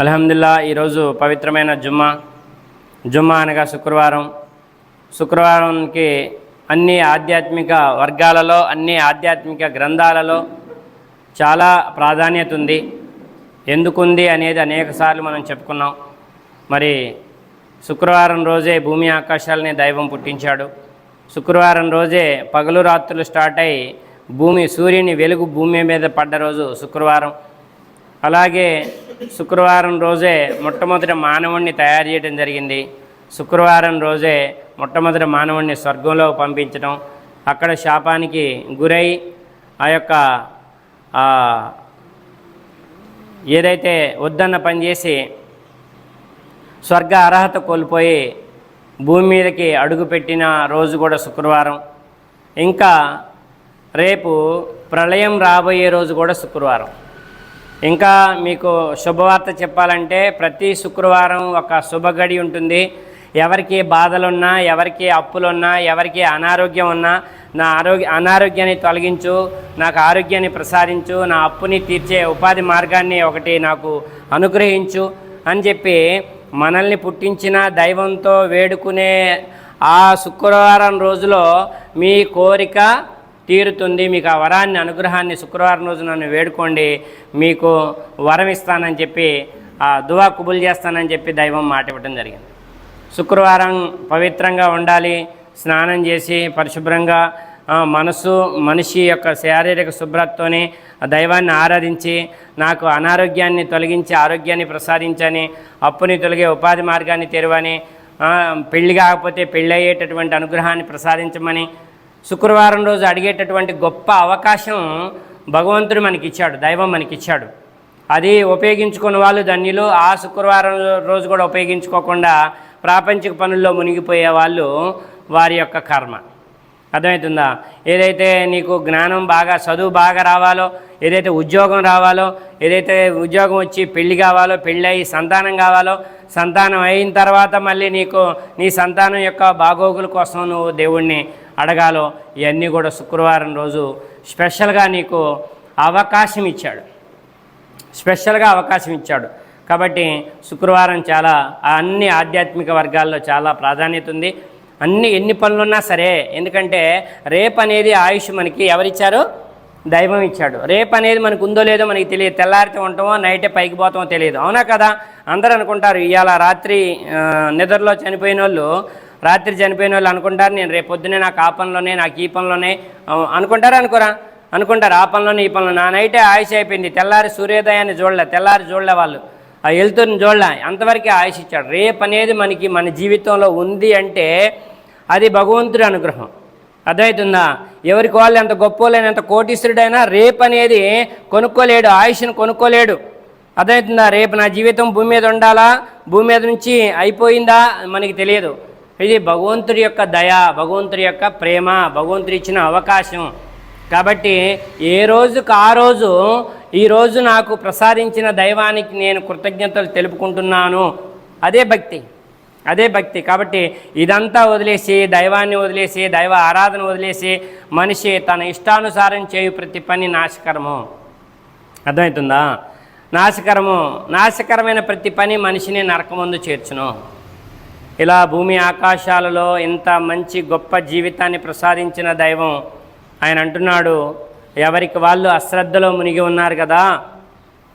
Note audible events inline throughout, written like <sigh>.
అల్హమ్దుల్లా ఈరోజు పవిత్రమైన జుమ్మా. జుమ్మా అనగా శుక్రవారం. శుక్రవారంకి అన్ని ఆధ్యాత్మిక వర్గాలలో అన్ని ఆధ్యాత్మిక గ్రంథాలలో చాలా ప్రాధాన్యత ఉంది. ఎందుకుంది అనేది అనేకసార్లు మనం చెప్పుకున్నాం. మరి శుక్రవారం రోజే భూమి ఆకాశాలని దైవం పుట్టించాడు. శుక్రవారం రోజే పగలు రాత్రులు స్టార్ట్ అయి భూమి సూర్యుని వెలుగు భూమి మీద పడ్డ రోజు శుక్రవారం. అలాగే శుక్రవారం రోజే మొట్టమొదటి మానవుణ్ణి తయారు చేయడం జరిగింది. శుక్రవారం రోజే మొట్టమొదటి మానవుణ్ణి స్వర్గంలో పంపించడం. అక్కడ శాపానికి గురై ఆ యొక్క ఏదైతే వద్దన్న పనిచేసి స్వర్గ అర్హత కోల్పోయి భూమి మీదకి అడుగుపెట్టిన రోజు కూడా శుక్రవారం. ఇంకా రేపు ప్రళయం రాబోయే రోజు కూడా శుక్రవారం. ఇంకా మీకు శుభవార్త చెప్పాలంటే ప్రతి శుక్రవారం ఒక శుభగడి ఉంటుంది. ఎవరికి బాధలున్నా ఎవరికి అప్పులున్నా ఎవరికి అనారోగ్యం ఉన్నా నా ఆరోగ్య అనారోగ్యాన్ని తొలగించు నాకు ఆరోగ్యాన్ని ప్రసాదించు నా అప్పుని తీర్చే ఉపాధి మార్గాన్ని ఒకటి నాకు అనుగ్రహించు అని చెప్పి మనల్ని పుట్టించిన దైవంతో వేడుకునే ఆ శుక్రవారం రోజులో మీ కోరిక తీరుతుంది. మీకు ఆ వరాన్ని అనుగ్రహాన్ని శుక్రవారం రోజు నన్ను వేడుకోండి. మీకు వరం ఇస్తానని చెప్పి ఆ దువా కుబుల్ చేస్తానని చెప్పి దైవం మాట ఇవ్వడం జరిగింది. శుక్రవారం పవిత్రంగా ఉండాలి. స్నానం చేసి పరిశుభ్రంగా మనసు మనిషి యొక్క శారీరక శుభ్రతతోని ఆ దైవాన్ని ఆరాధించి నాకు అనారోగ్యాన్ని తొలగించి ఆరోగ్యాన్ని ప్రసాదించని అప్పుని తొలగే ఉపాధి మార్గాన్ని తెరవని పెళ్ళి కాకపోతే పెళ్ళి అయ్యేటటువంటి అనుగ్రహాన్ని ప్రసాదించమని శుక్రవారం రోజు అడిగేటటువంటి గొప్ప అవకాశం భగవంతుడు మనకిచ్చాడు దైవం మనకిచ్చాడు. అది ఉపయోగించుకున్న వాళ్ళు ధన్యులు ఆ శుక్రవారం రోజు కూడా ఉపయోగించుకోకుండా ప్రాపంచిక పనుల్లో మునిగిపోయే వాళ్ళు వారి యొక్క కర్మ. అర్థమవుతుందా? ఏదైతే నీకు జ్ఞానం బాగా చదువు బాగా రావాలో ఏదైతే ఉద్యోగం రావాలో ఏదైతే ఉద్యోగం వచ్చి పెళ్ళి కావాలో పెళ్ళి అయ్యి సంతానం కావాలో సంతానం అయిన తర్వాత మళ్ళీ నీకు నీ సంతానం యొక్క బాగోగుల కోసం నువ్వు దేవుణ్ణి అడగాలో ఇవన్నీ కూడా శుక్రవారం రోజు స్పెషల్గా నీకు అవకాశం ఇచ్చాడు. స్పెషల్గా అవకాశం ఇచ్చాడు. కాబట్టి శుక్రవారం చాలా అన్ని ఆధ్యాత్మిక వర్గాల్లో చాలా ప్రాధాన్యత ఉంది. అన్ని ఎన్ని పనులున్నా సరే ఎందుకంటే రేపు అనేది ఆయుష్ మనకి ఎవరిచ్చారు? దైవం ఇచ్చాడు. రేపు అనేది మనకు ఉందో లేదో మనకి తెలియదు. తెల్లారితే ఉంటామో నైటే పైకి పోతామో తెలియదు. అవునా కదా? అందరూ అనుకుంటారు ఇవాళ రాత్రి నిద్రలో చనిపోయిన వాళ్ళు రాత్రి చనిపోయిన వాళ్ళు అనుకుంటారు నేను రేపు నాకు ఆ పనిలోనే నాకు ఈ పనిలోనే అనుకుంటారా అనుకోరా? అనుకుంటారు ఆ పనిలోనే ఈ పనిలో నా నైటే ఆయుష్ అయిపోయింది. తెల్లారి సూర్యోదయాన్ని చూడలే తెల్లారి చూడలే వాళ్ళు. ఆ వెళ్తున్న చూడలే. అంతవరకే ఆయుష్ ఇచ్చాడు. రేపు అనేది మనకి మన జీవితంలో ఉంది అంటే అది భగవంతుడి అనుగ్రహం. అర్థమవుతుందా? ఎవరికి వాళ్ళు ఎంత గొప్పోలేని ఎంత కోటీశ్వరుడైనా రేపు అనేది కొనుక్కోలేడు ఆయుష్ను కొనుక్కోలేడు. అర్థమవుతుందా? రేపు నా జీవితం భూమి మీద ఉండాలా? భూమి మీద నుంచి అయిపోయిందా? మనకి తెలియదు. ఇది భగవంతుడి యొక్క దయ భగవంతుడి యొక్క ప్రేమ భగవంతుడు ఇచ్చిన అవకాశం. కాబట్టి ఏ రోజుకు ఆ రోజు ఈరోజు నాకు ప్రసాదించిన దైవానికి నేను కృతజ్ఞతలు తెలుపుకుంటున్నాను. అదే భక్తి అదే భక్తి. కాబట్టి ఇదంతా వదిలేసి దైవాన్ని వదిలేసి దైవ ఆరాధన వదిలేసి మనిషి తన ఇష్టానుసారం చేయు ప్రతి పని నాశకరము. అర్థమవుతుందా? నాశకరము నాశకరమైన ప్రతి పని మనిషిని నరకముందు చేర్చును. ఇలా భూమి ఆకాశాలలో ఇంత మంచి గొప్ప జీవితాన్ని ప్రసాదించిన దైవం ఆయన అంటున్నాడు. ఎవరికి వాళ్ళు అశ్రద్ధలో మునిగి ఉన్నారు కదా?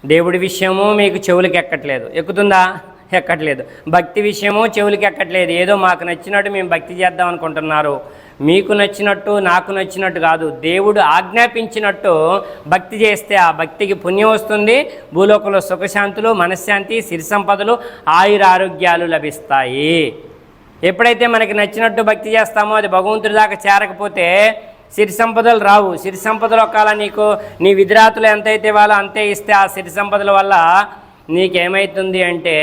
దేవుడి విషయము మీకు చెవులకి ఎక్కట్లేదు. ఎక్కుతుందా? ఎక్కట్లేదు. భక్తి విషయము చెవులకి ఎక్కట్లేదు. ఏదో మాకు నచ్చినట్టు మేము భక్తి చేద్దాం అనుకుంటున్నారు. మీకు నచ్చినట్టు నాకు నచ్చినట్టు కాదు. దేవుడు ఆజ్ఞాపించినట్టు భక్తి చేస్తే ఆ భక్తికి పుణ్యం వస్తుంది. భూలోకంలో సుఖశాంతులు మనశ్శాంతి సిరి సంపదలు ఆయురారోగ్యాలు లభిస్తాయి. ఎప్పుడైతే మనకి నచ్చినట్టు భక్తి చేస్తామో అది భగవంతుడి దాకా చేరకపోతే సిరి సంపదలు రావు. సిరి సంపదలు ఒకవేళ నీకు నీ విధిరాతులు ఎంతైతే ఇవ్వాలో అంతే ఇస్తే ఆ సిరి సంపదల వల్ల నీకేమవుతుంది అంటే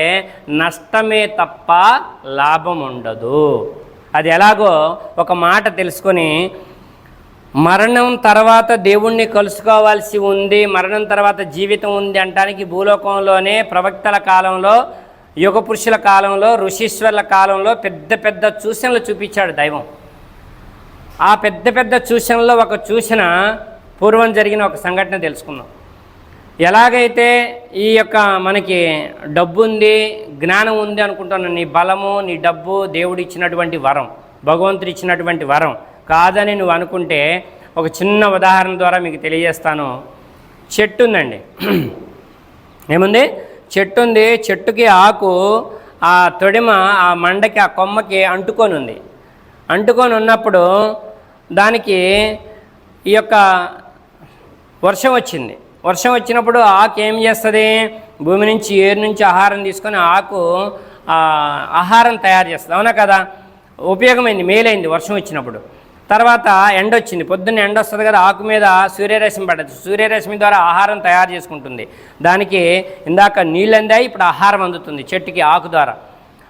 నష్టమే తప్ప లాభం ఉండదు. అది ఎలాగో ఒక మాట తెలుసుకొని మరణం తర్వాత దేవుణ్ణి కలుసుకోవాల్సి ఉంది మరణం తర్వాత జీవితం ఉంది అంటానికి భూలోకంలోనే ప్రవక్తల కాలంలో యుగ పురుషుల కాలంలో ఋషీశ్వర్ల కాలంలో పెద్ద పెద్ద చూసనలు చూపించాడు దైవం. ఆ పెద్ద పెద్ద చూసనలో ఒక చూసిన పూర్వం జరిగిన ఒక సంఘటన తెలుసుకుందాం. ఎలాగైతే ఈ యొక్క మనకి డబ్బు ఉంది జ్ఞానం ఉంది అనుకుంటాను నీ బలము నీ డబ్బు దేవుడు ఇచ్చినటువంటి వరం భగవంతుడు ఇచ్చినటువంటి వరం కాదని నువ్వు అనుకుంటే ఒక చిన్న ఉదాహరణ ద్వారా మీకు తెలియజేస్తాను. చెట్టు ఉందండి ఏముంది? చెట్టు ఉంది చెట్టుకి ఆకు ఆ తొడిమ ఆ మండకి ఆ కొమ్మకి అంటుకొని ఉంది అంటుకొని ఉన్నప్పుడు దానికి ఈ యొక్క వర్షం వచ్చింది. వర్షం వచ్చినప్పుడు ఆకు ఏం చేస్తుంది? భూమి నుంచి ఏరు నుంచి ఆహారం తీసుకొని ఆకు ఆహారం తయారు చేస్తుంది. అవునా కదా? ఉపయోగమైంది మేలైంది వర్షం వచ్చినప్పుడు. తర్వాత ఎండ వచ్చింది. పొద్దున్న ఎండ వస్తుంది కదా ఆకు మీద సూర్యరశ్మి పడదు. సూర్యరశ్మి ద్వారా ఆహారం తయారు చేసుకుంటుంది. దానికి ఇందాక నీళ్ళు అందాయి ఇప్పుడు ఆహారం అందుతుంది చెట్టుకి ఆకు ద్వారా.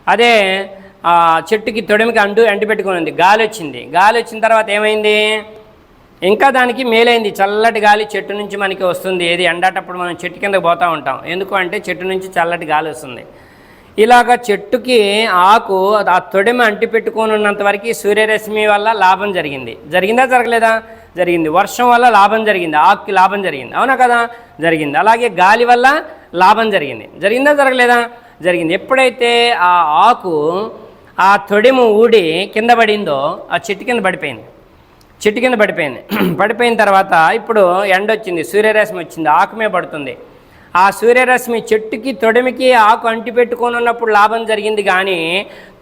అదే చెట్టుకి తొడిమికి అంటు ఎండి పెట్టుకుని ఉంది. గాలి వచ్చింది. గాలి వచ్చిన తర్వాత ఏమైంది? ఇంకా దానికి మేలైంది. చల్లటి గాలి చెట్టు నుంచి మనకి వస్తుంది. ఏది ఎండాటప్పుడు మనం చెట్టు కింద పోతూ ఉంటాం. ఎందుకు అంటే చెట్టు నుంచి చల్లటి గాలి వస్తుంది. ఇలాగ చెట్టుకి ఆకు ఆ తొడిమ అంటి పెట్టుకొని ఉన్నంత వరకు సూర్యరశ్మి వల్ల లాభం జరిగింది. జరిగిందా? జరగలేదా? జరిగింది. వర్షం వల్ల లాభం జరిగింది. ఆకుకి లాభం జరిగింది. అవునా కదా? జరిగింది. అలాగే గాలి వల్ల లాభం జరిగింది. జరిగిందా? జరగలేదా? జరిగింది. ఎప్పుడైతే ఆ ఆకు ఆ తొడిము ఊడి కింద పడిందో ఆ చెట్టు కింద పడిపోయింది. చెట్టు కింద పడిపోయింది. <clears throat> పడిపోయిన తర్వాత ఇప్పుడు ఎండ వచ్చింది సూర్యరశ్మి వచ్చింది ఆకు మీద పడుతుంది. ఆ సూర్యరశ్మి చెట్టుకి తొడిమికి ఆకు అంటి పెట్టుకొని ఉన్నప్పుడు లాభం జరిగింది కానీ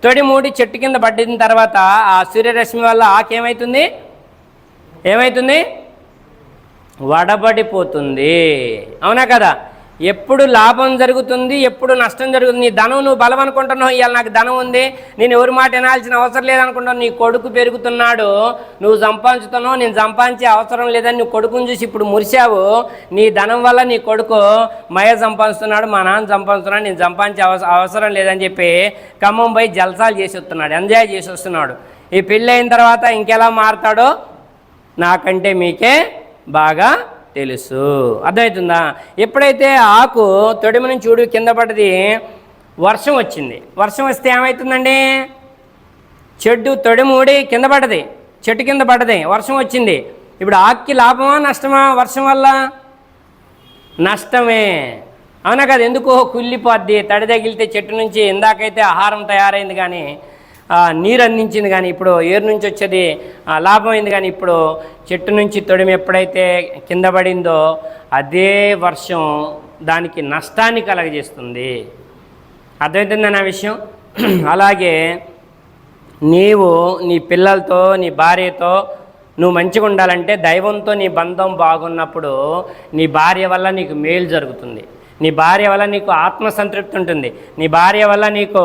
తొడిమూడి చెట్టు కింద పడిన తర్వాత ఆ సూర్యరశ్మి వల్ల ఆకు ఏమవుతుంది ఏమవుతుంది వడబడిపోతుంది. అవునా కదా? ఎప్పుడు లాభం జరుగుతుంది ఎప్పుడు నష్టం జరుగుతుంది నీ ధనం నువ్వు బలం అనుకుంటున్నావు ఇవాళ నాకు ధనం ఉంది నేను ఎవరి మాట వినాల్సిన అవసరం లేదనుకుంటాను నీ కొడుకు పెరుగుతున్నాడు నువ్వు సంపాదించుతున్నావు నేను సంపాదించే అవసరం లేదని నువ్వు కొడుకుని చూసి ఇప్పుడు మురిశావు నీ ధనం వల్ల నీ కొడుకు మయ సంపాదిస్తున్నాడు మా నాన్న సంపాదిస్తున్నాడు నేను సంపాదించే అవసరం లేదని చెప్పి ఖమ్మం పోయి జల్సాలు చేసి వస్తున్నాడు ఎంజాయ్ చేసి వస్తున్నాడు. ఈ పెళ్ళి అయిన తర్వాత ఇంకెలా మారుతాడో నాకంటే మీకే బాగా తెలుసు. అర్థమవుతుందా? ఎప్పుడైతే ఆకు తొడిమ నుంచి చూడు కింద పడ్డది వర్షం వచ్చింది. వర్షం వస్తే ఏమవుతుందండి చెట్టు తొడిమూడి కింద పడ్డది. చెట్టు కింద పడ్డది. వర్షం వచ్చింది. ఇప్పుడు ఆకుకి లాభమా నష్టమా? వర్షం వల్ల నష్టమే. అవునా కదా ఎందుకో కుళ్ళిపోద్ది తడి తగిలితే చెట్టు నుంచి ఇందాకైతే ఆహారం తయారైంది కానీ నీరు అందించింది కానీ ఇప్పుడు ఏరు నుంచి వచ్చేది లాభం అయింది కానీ ఇప్పుడు చెట్టు నుంచి తొడిమి ఎప్పుడైతే కింద పడిందో అదే వర్షం దానికి నష్టాన్ని కలగజేస్తుంది. అర్థమవుతుందా నా విషయం? <clears throat> అలాగే నీవు నీ పిల్లలతో నీ భార్యతో నువ్వు మంచిగా ఉండాలంటే దైవంతో నీ బంధం బాగున్నప్పుడు నీ భార్య వల్ల నీకు మేలు జరుగుతుంది. నీ భార్య వల్ల నీకు ఆత్మసంతృప్తి ఉంటుంది. నీ భార్య వల్ల నీకు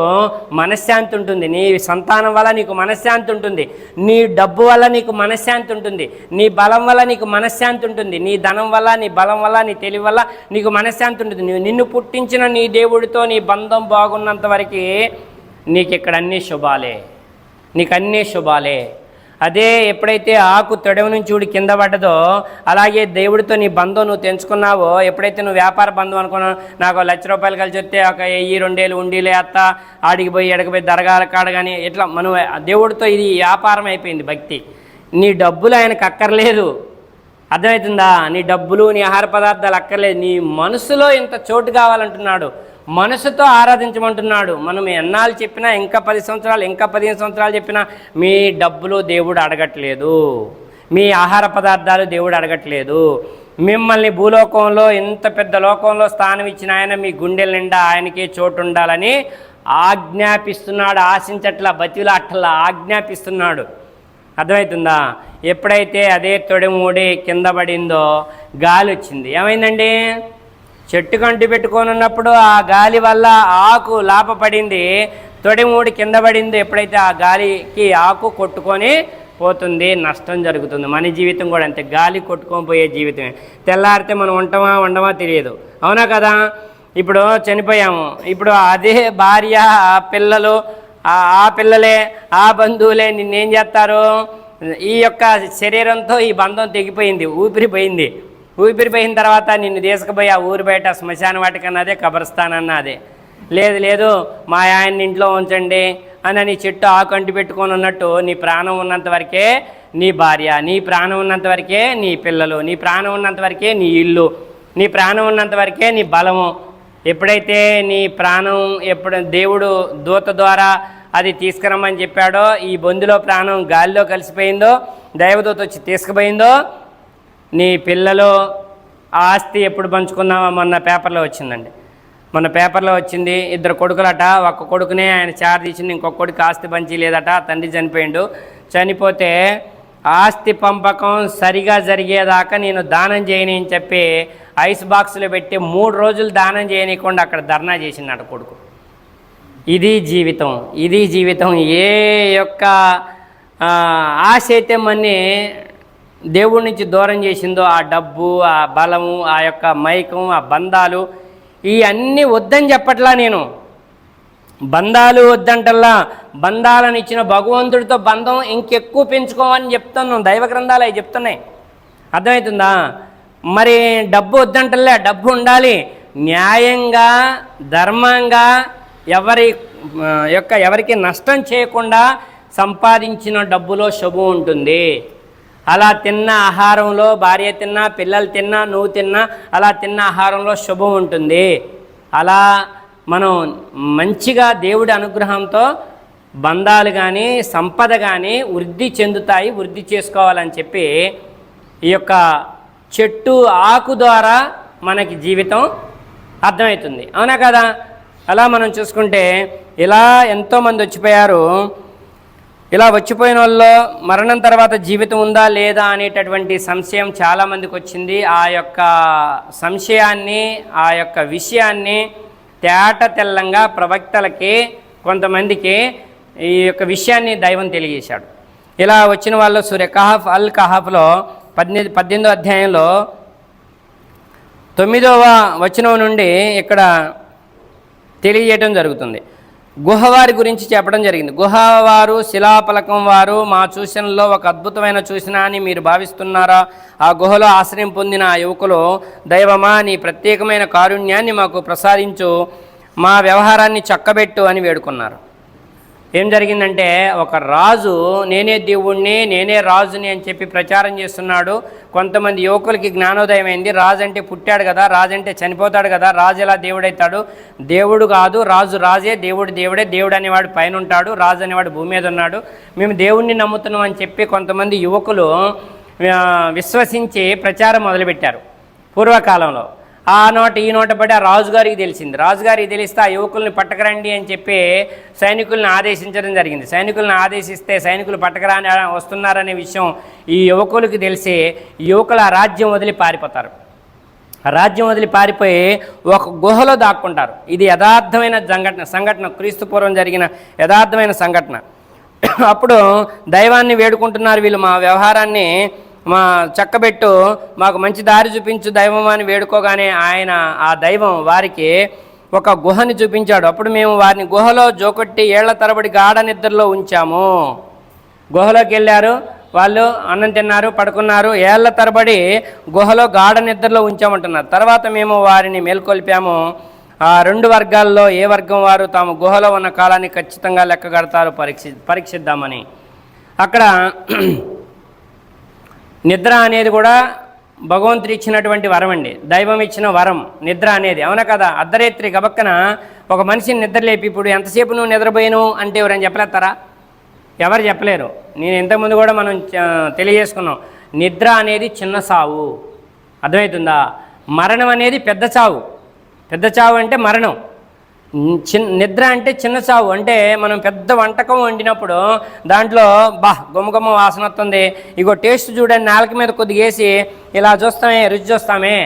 మనశ్శాంతి ఉంటుంది. నీ సంతానం వల్ల నీకు మనశ్శాంతి ఉంటుంది. నీ డబ్బు వల్ల నీకు మనశ్శాంతి ఉంటుంది. నీ బలం వల్ల నీకు మనశ్శాంతి ఉంటుంది. నీ ధనం వల్ల నీ బలం వల్ల నీ తెలివి వల్ల నీకు మనశ్శాంతి ఉంటుంది. నిన్ను పుట్టించిన నీ దేవుడితో నీ బంధం బాగున్నంత వరకు నీకు ఇక్కడ అన్నీ శుభాలే. నీకు అన్నీ శుభాలే. అదే ఎప్పుడైతే ఆకు తొడవ నుంచి ఊడి కింద పడ్డదో అలాగే దేవుడితో నీ బంధం నువ్వు తెంచుకున్నావో ఎప్పుడైతే నువ్వు వ్యాపార బంధం అనుకున్నావు నాకు ఒక లక్ష రూపాయలు కలిసి వస్తే ఒక వెయ్యి రెండేళ్ళు ఉండీలే అత్త ఆడికి పోయి ఎడకపోయి దరగాల కాడ కానీ ఇట్లా మనం దేవుడితో ఇది వ్యాపారం అయిపోయింది భక్తి. నీ డబ్బులు ఆయనకు అక్కర్లేదు. అర్థమవుతుందా? నీ డబ్బులు నీ ఆహార పదార్థాలు అక్కర్లేదు. నీ మనసులో ఇంత చోటు కావాలంటున్నాడు. మనసుతో ఆరాధించమంటున్నాడు. మనం ఎన్నాళ్ళు చెప్పినా ఇంకా పది సంవత్సరాలు ఇంకా పదిహేను సంవత్సరాలు చెప్పినా మీ డబ్బులు దేవుడు అడగట్లేదు. మీ ఆహార పదార్థాలు దేవుడు అడగట్లేదు. మిమ్మల్ని భూలోకంలో ఇంత పెద్ద లోకంలో స్థానం ఇచ్చిన ఆయన మీ గుండెల నిండా ఆయనకే చోటు ఉండాలని ఆజ్ఞాపిస్తున్నాడు ఆశించట్ల బతిల అట్లా ఆజ్ఞాపిస్తున్నాడు. అర్థమవుతుందా? ఎప్పుడైతే అదే తొడిమూడి కింద పడిందో గాలి వచ్చింది. ఏమైందండి? చెట్టు కంటి పెట్టుకొని ఉన్నప్పుడు ఆ గాలి వల్ల ఆకు లాభపడింది తొడిమూడి కింద పడింది. ఎప్పుడైతే ఆ గాలికి ఆకు కొట్టుకొని పోతుంది నష్టం జరుగుతుంది. మన జీవితం కూడా అంతే. గాలి కొట్టుకొని పోయే జీవితమే. తెల్లారితే మనం ఉంటామా ఉండమా తెలియదు. అవునా కదా? ఇప్పుడు చనిపోయాము. ఇప్పుడు అదే భార్య ఆ పిల్లలు ఆ ఆ పిల్లలే ఆ బంధువులే నిన్నేం చేస్తారు? ఈ యొక్క శరీరంతో ఈ బంధం తెగిపోయింది ఊపిరిపోయింది. ఊపిరిపోయిన తర్వాత నిన్ను తీసుకుపోయి ఆ ఊరు బయట శ్మశాన వాటికన్నదే అదే లేదు లేదు మా ఆయన్ని ఇంట్లో ఉంచండి అని నీ చెట్టు ఆకంటి పెట్టుకొని ఉన్నట్టు నీ ప్రాణం ఉన్నంత వరకే నీ భార్య నీ ప్రాణం ఉన్నంత వరకే నీ పిల్లలు నీ ప్రాణం ఉన్నంత వరకే నీ ఇల్లు నీ ప్రాణం ఉన్నంత వరకే నీ బలము. ఎప్పుడైతే నీ ప్రాణం ఎప్పుడు దేవుడు దూత ద్వారా అది తీసుకురమ్మని చెప్పాడో ఈ బొందులో ప్రాణం గాలిలో కలిసిపోయిందో దైవదూత వచ్చి తీసుకుపోయిందో నీ పిల్లలు ఆస్తి ఎప్పుడు పంచుకుందామా మొన్న పేపర్లో వచ్చిందండి. మొన్న పేపర్లో వచ్చింది ఇద్దరు కొడుకులట ఒక్క కొడుకునే ఆయన చార్జ్ ఇచ్చింది ఇంకొక కొడుకు ఆస్తి పంచి లేదట తండ్రి చనిపోయిండు. చనిపోతే ఆస్తి పంపకం సరిగా జరిగేదాకా నేను దానం చేయని అని చెప్పి ఐస్ బాక్స్లో పెట్టి మూడు రోజులు దానం చేయనీయకుండా అక్కడ ధర్నా చేసిందట కొడుకు. ఇది జీవితం ఇది జీవితం. ఏ యొక్క ఆశ అయితే మన్ని దేవుడి నుంచి దూరం చేసిందో ఆ డబ్బు ఆ బలము ఆ యొక్క మైకం ఆ బంధాలు ఈ అన్నీ వద్దని చెప్పట్లా నేను. బంధాలు వద్దంటల్లా బంధాలను ఇచ్చిన భగవంతుడితో బంధం ఇంకెక్కువ పెంచుకోమని చెప్తున్నాను దైవ గ్రంథాలు అవి చెప్తున్నాయి. అర్థమవుతుందా? మరి డబ్బు వద్దంటలే డబ్బు ఉండాలి. న్యాయంగా ధర్మంగా ఎవరి యొక్క ఎవరికి నష్టం చేయకుండా సంపాదించిన డబ్బులో శుభం ఉంటుంది. అలా తిన్న ఆహారంలో భార్య తిన్నా పిల్లలు తిన్నా నువ్వు తిన్నా అలా తిన్న ఆహారంలో శుభం ఉంటుంది. అలా మనం మంచిగా దేవుడి అనుగ్రహంతో బంధాలు కానీ సంపద కానీ వృద్ధి చెందుతాయి వృద్ధి చేసుకోవాలని చెప్పి ఈ యొక్క చెట్టు ఆకు ద్వారా మనకి జీవితం అర్థమవుతుంది. అవునా కదా? అలా మనం చూసుకుంటే ఇలా ఎంతోమంది వచ్చిపోయారు. ఇలా వచ్చిపోయిన వాళ్ళు మరణం తర్వాత జీవితం ఉందా లేదా అనేటటువంటి సంశయం చాలామందికి వచ్చింది. ఆ యొక్క సంశయాన్ని ఆ యొక్క విషయాన్ని తేట తెల్లంగా ప్రవక్తలకి కొంతమందికి ఈ యొక్క విషయాన్ని దైవం తెలియజేశాడు. ఇలా వచ్చిన వాళ్ళు సూర్య కహాఫ్ అల్ కహాఫ్లో పద్దెనిమిది పద్దెనిమిదో అధ్యాయంలో తొమ్మిదవ వచనం నుండి ఇక్కడ తెలియజేయటం జరుగుతుంది. గుహవారి గురించి చెప్పడం జరిగింది. గుహవారు శిలాపలకం వారు మా చూసనలో ఒక అద్భుతమైన చూసిన అని మీరు భావిస్తున్నారా? ఆ గుహలో ఆశ్రయం పొందిన ఆ యువకులు దైవమా నీ ప్రత్యేకమైన కారుణ్యాన్ని మాకు ప్రసాదించు మా వ్యవహారాన్ని చక్కబెట్టు అని వేడుకున్నారు. ఏం జరిగిందంటే ఒక రాజు నేనే దేవుణ్ణి నేనే రాజుని అని చెప్పి ప్రచారం చేస్తున్నాడు. కొంతమంది యువకులకి జ్ఞానోదయం అయింది. రాజు అంటే పుట్టాడు కదా రాజు అంటే చనిపోతాడు కదా రాజు ఎలా దేవుడైతాడు? దేవుడు కాదు రాజు రాజే దేవుడు దేవుడే దేవుడు అనేవాడు పైన ఉంటాడు రాజు అనేవాడు భూమి మీద ఉన్నాడు. మేము దేవుణ్ణి నమ్ముతున్నాం అని చెప్పి కొంతమంది యువకులు విశ్వసించి ప్రచారం మొదలుపెట్టారు పూర్వకాలంలో. ఆ నోట ఈ నోట పడి ఆ రాజుగారికి తెలిసింది. రాజుగారికి తెలిస్తే ఆ యువకుల్ని పట్టకరండి అని చెప్పి సైనికుల్ని ఆదేశించడం జరిగింది. సైనికుల్ని ఆదేశిస్తే సైనికులు పట్టకరాని వస్తున్నారనే విషయం ఈ యువకులకి తెలిసి యువకులు ఆ రాజ్యం వదిలి పారిపోతారు. రాజ్యం వదిలి పారిపోయి ఒక గుహలో దాక్కుంటారు. ఇది యథార్థమైన సంఘటన. సంఘటన క్రీస్తుపూర్వం జరిగిన యథార్థమైన సంఘటన. అప్పుడు దైవాన్ని వేడుకుంటున్నారు వీళ్ళు మా వ్యవహారాన్ని మా చక్కబెట్టు మాకు మంచి దారి చూపించు దైవం అని వేడుకోగానే ఆయన ఆ దైవం వారికి ఒక గుహని చూపించాడు. అప్పుడు మేము వారిని గుహలో జోకొట్టి ఏళ్ళ తరబడి గాఢ నిద్రలో ఉంచాము. గుహలోకి వెళ్ళారు. వాళ్ళు అన్నం తిన్నారు పడుకున్నారు. ఏళ్ళ తరబడి గుహలో గాఢ నిద్రలో ఉంచామంటున్నారు. తర్వాత మేము వారిని మేల్కొల్పాము. ఆ రెండు వర్గాల్లో ఏ వర్గం వారు తాము గుహలో ఉన్న కాలాన్ని ఖచ్చితంగా లెక్క కడతారు పరీక్షి పరీక్షిద్దామని. అక్కడ నిద్ర అనేది కూడా భగవంతుడు ఇచ్చినటువంటి వరం అండి దైవం ఇచ్చిన వరం నిద్ర అనేది. అవునా కదా? అర్ధరేత్రి గబక్కన ఒక మనిషిని నిద్రలేపి ఇప్పుడు ఎంతసేపు నువ్వు నిద్రపోయాను అంటే ఎవరైనా చెప్పలేస్తారా? ఎవరు చెప్పలేరు. నేను ఇంతకుముందు కూడా మనం తెలియజేసుకున్నాం. నిద్ర అనేది చిన్న సావు. అర్థమవుతుందా? మరణం అనేది పెద్ద చావు పెద్ద చావు అంటే మరణం. చిన్న నిద్ర అంటే చిన్న చావు అంటే మనం పెద్ద వంటకం వండినప్పుడు దాంట్లో బా గుమగుమ వాసన వస్తుంది. ఇగో టేస్ట్ చూడండి నాలుక మీద కొద్దిగా వేసి ఇలా చూస్తామే రుచి చూస్తామే.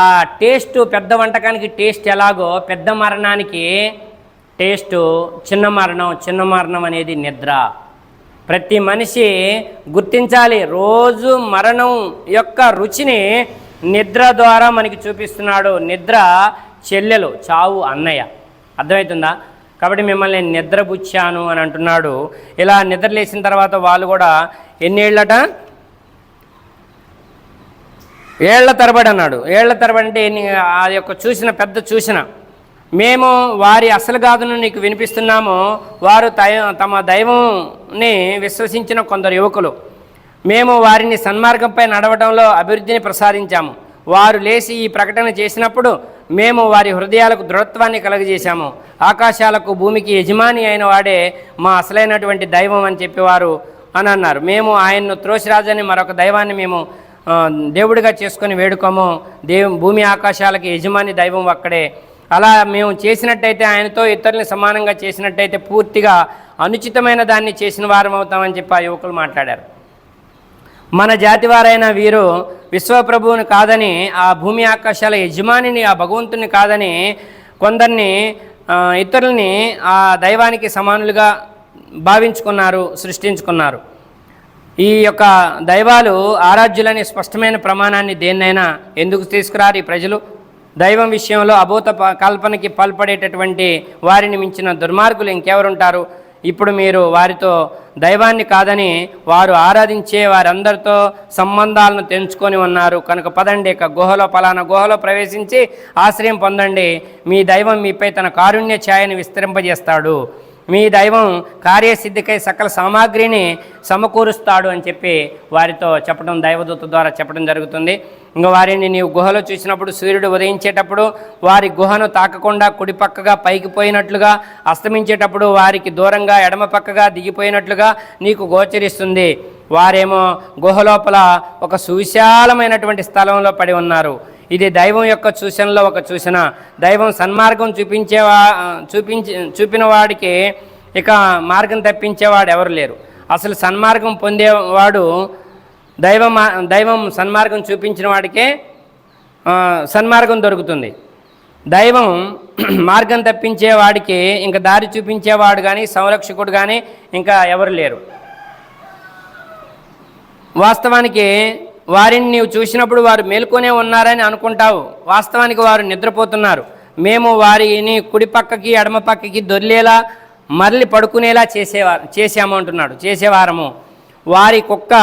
ఆ టేస్ట్ పెద్ద వంటకానికి టేస్ట్ ఎలాగో పెద్ద మరణానికి టేస్ట్ చిన్న మరణం చిన్న మరణం అనేది నిద్ర. ప్రతి మనిషి గుర్తించాలి రోజు మరణం యొక్క రుచిని నిద్ర ద్వారా మనకి చూపిస్తున్నాడు. నిద్ర చెల్లెలు చావు అన్నయ్య. అర్థమవుతుందా? కాబట్టి మిమ్మల్ని నిద్రపుచ్చాను అని అంటున్నాడు. ఇలా నిద్ర లేచిన తర్వాత వాళ్ళు కూడా ఎన్నేళ్ళట? ఏళ్ళ తరబడి అన్నాడు. ఏళ్ళ తరబడి అంటే ఎన్ని- ఆ యొక్క చూసిన పెద్ద చూసిన. మేము వారి అసలు గాథను నీకు వినిపిస్తున్నాము. వారు తయ- తమ దైవంని విశ్వసించిన కొందరు యువకులు. మేము వారిని సన్మార్గంపై నడవడంలో అభివృద్ధిని ప్రసాదించాము. వారు లేచి ఈ ప్రకటన చేసినప్పుడు మేము వారి హృదయాలకు దృఢత్వాన్ని కలగజేశాము. ఆకాశాలకు భూమికి యజమాని అయిన వాడే మా అసలైనటువంటి దైవం అని చెప్పేవారు అని అన్నారు. మేము ఆయన్ను త్రోసిరాజని మరొక దైవాన్ని మేము దేవుడిగా చేసుకొని వేడుకోము. దేవు భూమి ఆకాశాలకి యజమాని దైవం అక్కడే. అలా మేము చేసినట్టయితే ఆయనతో ఇతరుల్ని సమానంగా చేసినట్టయితే పూర్తిగా అనుచితమైన దాన్ని చేసిన వారం అవుతామని చెప్పి ఆ యువకులు మాట్లాడారు. మన జాతి వారైన వీరు విశ్వప్రభువుని కాదని ఆ భూమి ఆకాశాల యజమానిని ఆ భగవంతుని కాదని కొందరిని ఇతరులని ఇతరుల్ని ఆ దైవానికి సమానులుగా భావించుకున్నారు సృష్టించుకున్నారు. ఈ యొక్క దైవాలు ఆరాధ్యులని స్పష్టమైన ప్రమాణాన్ని దేన్నైనా ఎందుకు తీసుకురారు ఈ ప్రజలు? దైవం విషయంలో అభూత కల్పనకి పాల్పడేటటువంటి వారిని మించిన దుర్మార్గులు ఇంకెవరుంటారు? ఇప్పుడు మీరు వారితో దైవాన్ని కాదని వారు ఆరాధించే వారందరితో సంబంధాలను తెంచుకొని ఉన్నారు. కనుక పదండి ఇక గుహలో పలానా గుహలో ప్రవేశించి ఆశ్రయం పొందండి. మీ దైవం మీపై తన కారుణ్య ఛాయను విస్తరింపజేస్తాడు. మీ దైవం కార్యసిద్ధికై సకల సామాగ్రిని సమకూరుస్తాడు అని చెప్పి వారితో చెప్పడం దైవదూత ద్వారా చెప్పడం జరుగుతుంది. ఇంకా వారిని నీవు గుహలో చూసినప్పుడు సూర్యుడు ఉదయించేటప్పుడు వారి గుహను తాకకుండా కుడిపక్కగా పైకి పోయినట్లుగా అస్తమించేటప్పుడు వారికి దూరంగా ఎడమ పక్కగా దిగిపోయినట్లుగా నీకు గోచరిస్తుంది. వారేమో గుహ లోపల ఒక సువిశాలమైనటువంటి స్థలంలో పడి ఉన్నారు. ఇది దైవం యొక్క సూచనలో ఒక సూచన. దైవం సన్మార్గం చూపించేవా చూపించి చూపిన వాడికి ఇక మార్గం తప్పించేవాడు ఎవరు లేరు. అసలు సన్మార్గం పొందేవాడు దైవం దైవం సన్మార్గం చూపించిన వాడికే సన్మార్గం దొరుకుతుంది. దైవం <clears throat> మార్గం తప్పించే వాడికి ఇంకా దారి చూపించేవాడు కానీ సంరక్షకుడు కానీ ఇంకా ఎవరు లేరు. వాస్తవానికి వారిని నీవు చూసినప్పుడు వారు మేల్కొనే ఉన్నారని అనుకుంటావు. వాస్తవానికి వారు నిద్రపోతున్నారు. మేము వారిని కుడి పక్కకి ఎడమ పక్కకి దొర్లేలా మరలి పడుకునేలా చేసేవారు చేసాము అంటున్నాడు. చేసేవారము. వారి కుక్క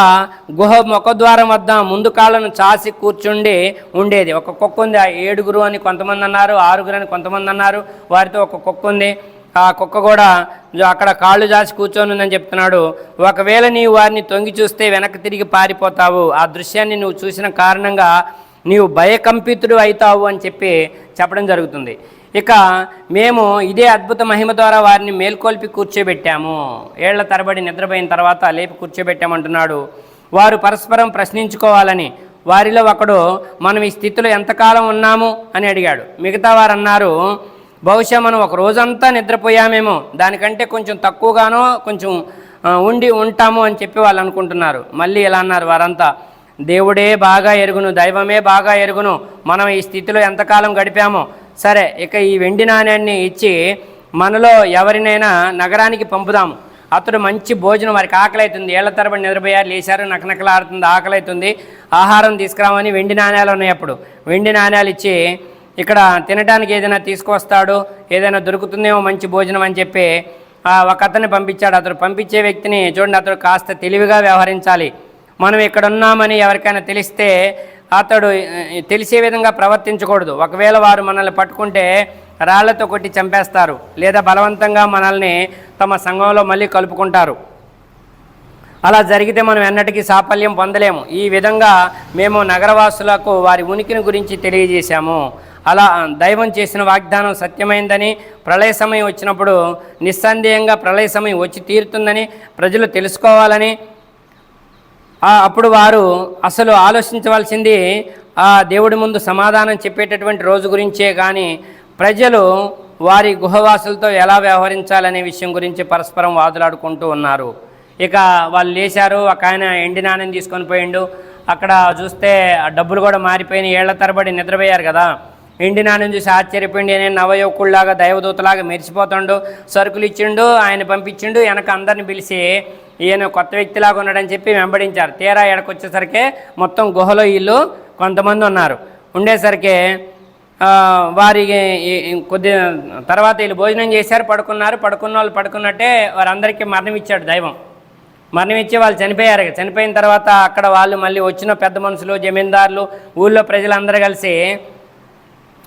గుహ ముఖద్వారం వద్ద ముందు కాళ్ళను చాసి కూర్చుండి ఉండేది. ఒక కుక్క ఉంది. ఏడుగురు అని కొంతమంది అన్నారు ఆరుగురు అని కొంతమంది అన్నారు. వారితో ఒక కుక్క ఉంది. ఆ కుక్క కూడా అక్కడ కాళ్ళు జాచి కూర్చోనుందని చెప్తున్నాడు. ఒకవేళ నీవు వారిని తొంగి చూస్తే వెనక్కి తిరిగి పారిపోతావు. ఆ దృశ్యాన్ని నువ్వు చూసిన కారణంగా నీవు భయకంపితుడు అవుతావు అని చెప్పి చెప్పడం జరుగుతుంది. ఇక మేము ఇదే అద్భుత మహిమ ద్వారా వారిని మేల్కొల్పి కూర్చోబెట్టాము. ఏళ్ళ తరబడి నిద్రపోయిన తర్వాత లేపి కూర్చోబెట్టామంటున్నాడు. వారు పరస్పరం ప్రశ్నించుకోవాలని. వారిలో ఒకడు మనం ఈ స్థితిలో ఎంతకాలం ఉన్నాము? అని అడిగాడు. మిగతా వారు అన్నారు బహుశా మనం ఒక రోజంతా నిద్రపోయామేమో. దానికంటే కొంచెం తక్కువగానో కొంచెం ఉండి ఉంటాము అని చెప్పి వాళ్ళు అనుకుంటున్నారు. మళ్ళీ ఇలా అన్నారు వారంతా? దేవుడే బాగా ఎరుగును దైవమే బాగా ఎరుగును. మనం ఈ స్థితిలో ఎంతకాలం గడిపామో? సరే ఇక ఈ వెండి నాణ్యాన్ని ఇచ్చి మనలో ఎవరినైనా నగరానికి పంపుదాము. అతడు మంచి భోజనం వారికి ఆకలి అవుతుంది ఏళ్ళ తరబడి నిద్రపోయారు లేచారు నకనకలాడుతుంది ఆకలి అవుతుంది ఆహారం తీసుకురామని వెండి నాణ్యాలు ఉన్నాయి అప్పుడు. వెండి నాణ్యాలు ఇచ్చి ఇక్కడ తినడానికి ఏదైనా తీసుకొస్తాడు ఏదైనా దొరుకుతుందేమో మంచి భోజనం అని చెప్పి ఒక అతన్ని పంపించాడు. అతడు పంపించే వ్యక్తిని చూడండి అతడు కాస్త తెలివిగా వ్యవహరించాలి. మనం ఇక్కడ ఉన్నామని ఎవరికైనా తెలిస్తే అతడు తెలిసే విధంగా ప్రవర్తించకూడదు. ఒకవేళ వారు మనల్ని పట్టుకుంటే రాళ్ళతో కొట్టి చంపేస్తారు లేదా బలవంతంగా మనల్ని తమ సంఘంలో మళ్ళీ కలుపుకుంటారు. అలా జరిగితే మనం ఎన్నటికీ సాఫల్యం పొందలేము. ఈ విధంగా మేము నగరవాసులకు వారి ఉనికిని గురించి తెలియజేశాము. అలా దైవం చేసిన వాగ్దానం సత్యమైందని ప్రళయ సమయం వచ్చినప్పుడు నిస్సందేహంగా ప్రళయ సమయం వచ్చి తీరుతుందని ప్రజలు తెలుసుకోవాలని అప్పుడు వారు అసలు ఆలోచించవలసింది ఆ దేవుడి ముందు సమాధానం చెప్పేటటువంటి రోజు గురించే కానీ ప్రజలు వారి గుహవాసులతో ఎలా వ్యవహరించాలనే విషయం గురించి పరస్పరం వాదులాడుకుంటూ ఉన్నారు. ఇక వాళ్ళు లేచారు ఒక ఆయన ఎండి నాణ్యం తీసుకొని పోయిండు. అక్కడ చూస్తే డబ్బులు కూడా మారిపోయిన ఏళ్ళ తరబడి నిద్రపోయారు కదా. ఎండి చూసి ఆశ్చర్యపోయింది నేను దైవదూతలాగా మెరిసిపోతుండు సరుకులు ఇచ్చిండు ఆయన పంపించిండు వెనక అందరిని పిలిచి ఈయన కొత్త వ్యక్తిలాగా ఉన్నాడని చెప్పి వెంబడించారు. తీరా ఎడకొచ్చేసరికి మొత్తం గుహలో వీళ్ళు కొంతమంది ఉన్నారు. ఉండేసరికి వారి వారికి కొద్ది తర్వాత వీళ్ళు భోజనం చేశారు పడుకున్నారు. పడుకున్న వాళ్ళు పడుకున్నట్టే వారందరికీ మరణం ఇచ్చాడు దైవం. మరణం ఇచ్చి వాళ్ళు చనిపోయారు చనిపోయిన తర్వాత అక్కడ వాళ్ళు మళ్ళీ వచ్చిన పెద్ద మనుషులు జమీందారులు ఊళ్ళో ప్రజలందరూ కలిసి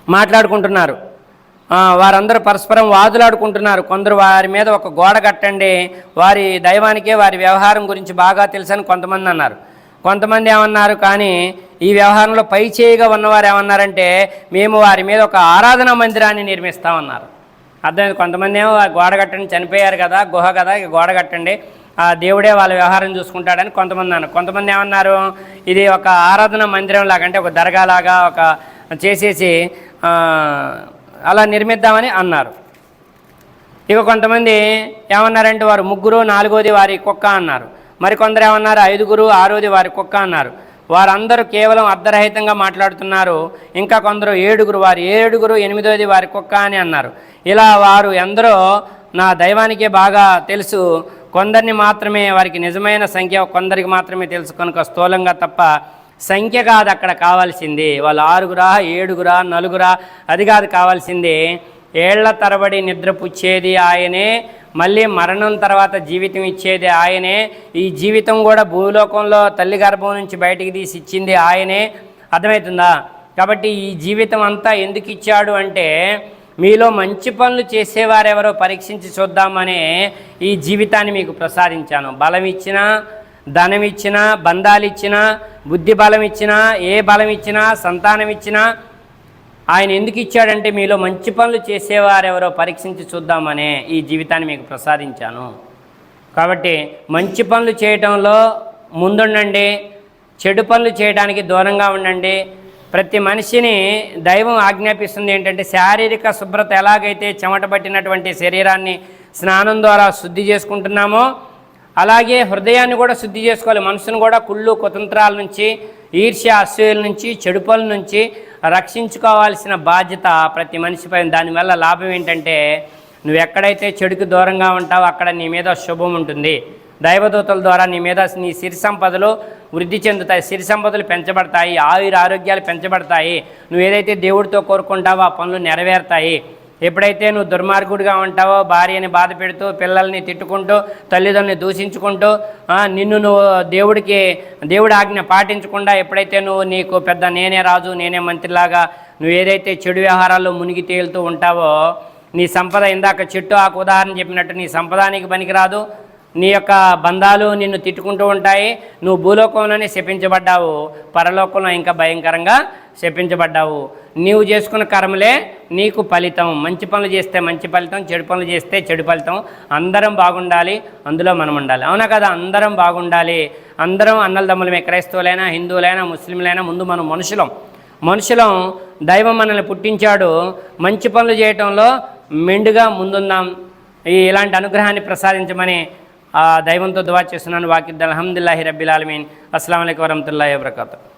మాట్లాడుకుంటున్నారు. వారందరూ పరస్పరం వాదులాడుకుంటున్నారు. కొందరు వారి మీద ఒక గోడ కట్టండి. వారి దైవానికే వారి వ్యవహారం గురించి బాగా తెలుసని కొంతమంది అన్నారు. కొంతమంది ఏమన్నారు? కానీ ఈ వ్యవహారంలో పై చేయిగా ఉన్నవారు ఏమన్నారంటే మేము వారి మీద ఒక ఆరాధనా మందిరాన్ని నిర్మిస్తామన్నారు. అర్థమైంది? కొంతమంది ఏమో "ఆ గోడ కట్టండి చనిపోయారు కదా గుహ కదా ఇక గోడ కట్టండి. ఆ దేవుడే వాళ్ళ వ్యవహారం చూసుకుంటాడని కొంతమంది అన్నారు. కొంతమంది ఏమన్నారు? ఇది ఒక ఆరాధన మందిరం లాగా అంటే ఒక దర్గా లాగా ఒక చేసేసి అలా నిర్మిద్దామని అన్నారు. ఇక కొంతమంది ఏమన్నారంటే వారు ముగ్గురు నాలుగోది వారి కుక్క అన్నారు. మరి కొందరు ఏమన్నారు? ఐదుగురు ఆరోది వారి కుక్క అన్నారు. వారందరూ కేవలం అర్ధరహితంగా మాట్లాడుతున్నారు. ఇంకా కొందరు ఏడుగురు వారి ఏడుగురు ఎనిమిదోది వారి కుక్క అని అన్నారు. ఇలా వారు ఎందరో నా దైవానికే బాగా తెలుసు. కొందరిని మాత్రమే వారికి నిజమైన సంఖ్య కొందరికి మాత్రమే తెలుసు. కనుక స్థూలంగా తప్ప సంఖ్య కాదు అక్కడ కావాల్సింది. వాళ్ళు ఆరుగురా ఏడుగురా నలుగురా అది కాదు కావాల్సింది. ఏళ్ళ తరబడి నిద్ర పుచ్చేది ఆయనే మళ్ళీ మరణం తర్వాత జీవితం ఇచ్చేది ఆయనే. ఈ జీవితం కూడా భూలోకంలో తల్లి గర్భం నుంచి బయటికి తీసి ఇచ్చింది ఆయనే. అర్థమవుతుందా? కాబట్టి ఈ జీవితం అంతా ఎందుకు ఇచ్చాడు అంటే మీలో మంచి పనులు చేసేవారెవరో పరీక్షించి చూద్దామనే ఈ జీవితాన్ని మీకు ప్రసాదించాను. బలం ఇచ్చినా ధనం ఇచ్చినా బంధాలు ఇచ్చినా బుద్ధి బలం ఇచ్చినా ఏ బలం ఇచ్చినా సంతానం ఇచ్చినా ఆయన ఎందుకు ఇచ్చాడంటే మీలో మంచి పనులు చేసేవారెవరో పరీక్షించి చూద్దామనే ఈ జీవితాన్ని మీకు ప్రసాదించాను. కాబట్టి మంచి పనులు చేయటంలో ముందుండండి చెడు పనులు చేయడానికి దూరంగా ఉండండి. ప్రతి మనిషిని దైవం ఆజ్ఞాపిస్తుంది ఏంటంటే శారీరక శుభ్రత ఎలాగైతే చెమట పట్టినటువంటి శరీరాన్ని స్నానం ద్వారా శుద్ధి చేసుకుంటున్నామో అలాగే హృదయాన్ని కూడా శుద్ధి చేసుకోవాలి. మనసును కూడా కుళ్ళు కుతంత్రాల నుంచి ఈర్ష్య అసూయల నుంచి చెడు పనుల నుంచి రక్షించుకోవాల్సిన బాధ్యత ప్రతి మనిషిపై దానివల్ల లాభం ఏంటంటే నువ్వు ఎక్కడైతే చెడుకు దూరంగా ఉంటావో అక్కడ నీ మీద శుభం ఉంటుంది. దైవదూతల ద్వారా నీ మీద నీ సిరి సంపదలు వృద్ధి చెందుతాయి. సిరి సంపదలు పెంచబడతాయి. ఆయుర ఆరోగ్యాలు పెంచబడతాయి. నువ్వు ఏదైతే దేవుడితో కోరుకుంటావో ఆ పనులు నెరవేరుతాయి. ఎప్పుడైతే నువ్వు దుర్మార్గుడిగా ఉంటావో భార్యని బాధ పెడుతూ పిల్లల్ని తిట్టుకుంటూ తల్లిదండ్రులని దూషించుకుంటూ నిన్ను నువ్వు దేవుడికి దేవుడి ఆజ్ఞ పాటించకుండా ఎప్పుడైతే నువ్వు నీకు పెద్ద నేనే రాజు నేనే మంత్రిలాగా నువ్వు ఏదైతే చెడు వ్యవహారాల్లో మునిగి తేలుతూ ఉంటావో నీ సంపద ఇందాక చెట్టు ఆకు ఉదాహరణ చెప్పినట్టు నీ సంపదానికి పనికిరాదు. నీ యొక్క బంధాలు నిన్ను తిట్టుకుంటూ ఉంటాయి. నువ్వు భూలోకంలోనే శపించబడ్డావు. పరలోకంలో ఇంకా భయంకరంగా శపించబడ్డావు. నీవు చేసుకున్న కర్మలే నీకు ఫలితం. మంచి పనులు చేస్తే మంచి ఫలితం చెడు పనులు చేస్తే చెడు ఫలితం. అందరం బాగుండాలి అందులో మనం ఉండాలి. అవునా కదా? అందరం బాగుండాలి. అందరం అన్నలదమ్ములమే క్రైస్తవులైనా హిందువులైనా ముస్లింలైనా ముందు మనం మనుషులం. మనుషులం దైవం మనల్ని పుట్టించాడు. మంచి పనులు చేయటంలో మెండుగా ముందుందాం ఈ ఇలాంటి అనుగ్రహాన్ని ప్రసాదించమని ఆ దైవంతో దువా చేస్తున్నాను. వాకిద్ద. అల్హమ్దుల్లాహి రబ్బిల్ ఆలమీన్. అస్సలం అయికం వరహతుల్లాహి వబర్కాతు.